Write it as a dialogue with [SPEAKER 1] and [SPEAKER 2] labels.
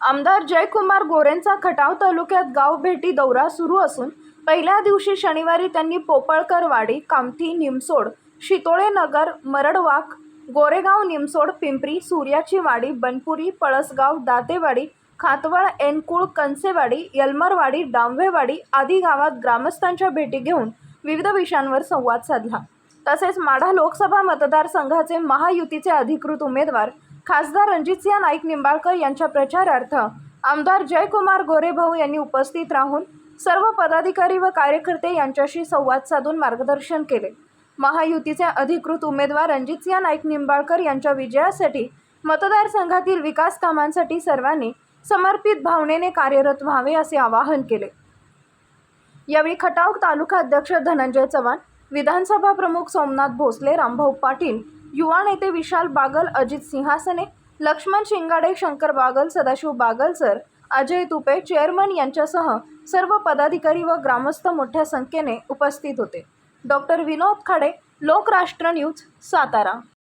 [SPEAKER 1] आमदार जयकुमार गोरेंचा खटाव तालुक्यात गाव भेटी दौरा सुरू असून पहिल्या दिवशी शनिवारी त्यांनी पोपळकरवाडी कामठी निमसोड शितोळे नगर मरडवाक गोरेगाव निमसोड पिंपरी सूर्याची वाडी बनपुरी पळसगाव दातेवाडी खातवळ एनकुळ कंसेवाडी यलमरवाडी डांबेवाडी आदी गावात ग्रामस्थांच्या भेटी घेऊन विविध विषयांवर संवाद साधला. तसेच माढा लोकसभा मतदारसंघाचे महायुतीचे अधिकृत उमेदवार खासदार रणजितसिंह नाईक निंबाळकर यांच्या प्रचारार्थ आमदार जयकुमार गोरेभाऊ यांनी उपस्थित राहून सर्व पदाधिकारी व कार्यकर्ते यांच्याशी संवाद साधून मार्गदर्शन केले. महायुतीचे अधिकृत उमेदवार रणजितसिंह नाईक निंबाळकर यांच्या विजयासाठी मतदारसंघातील विकास कामांसाठी सर्वांनी समर्पित भावनेने कार्यरत व्हावे असे आवाहन केले. यावेळी खटाव तालुका अध्यक्ष धनंजय चव्हाण विधानसभा प्रमुख सोमनाथ भोसले रामभाऊ पाटील युवा नेते विशाल बागल अजित सिंहासने लक्ष्मण शिंगाडे शंकर बागल सदाशिव बागलसर अजय तुपे चेअरमन यांच्यासह सर्व पदाधिकारी व ग्रामस्थ मोठ्या संख्येने उपस्थित होते. Doctor Vinod Khade Lokrashtra news Satara.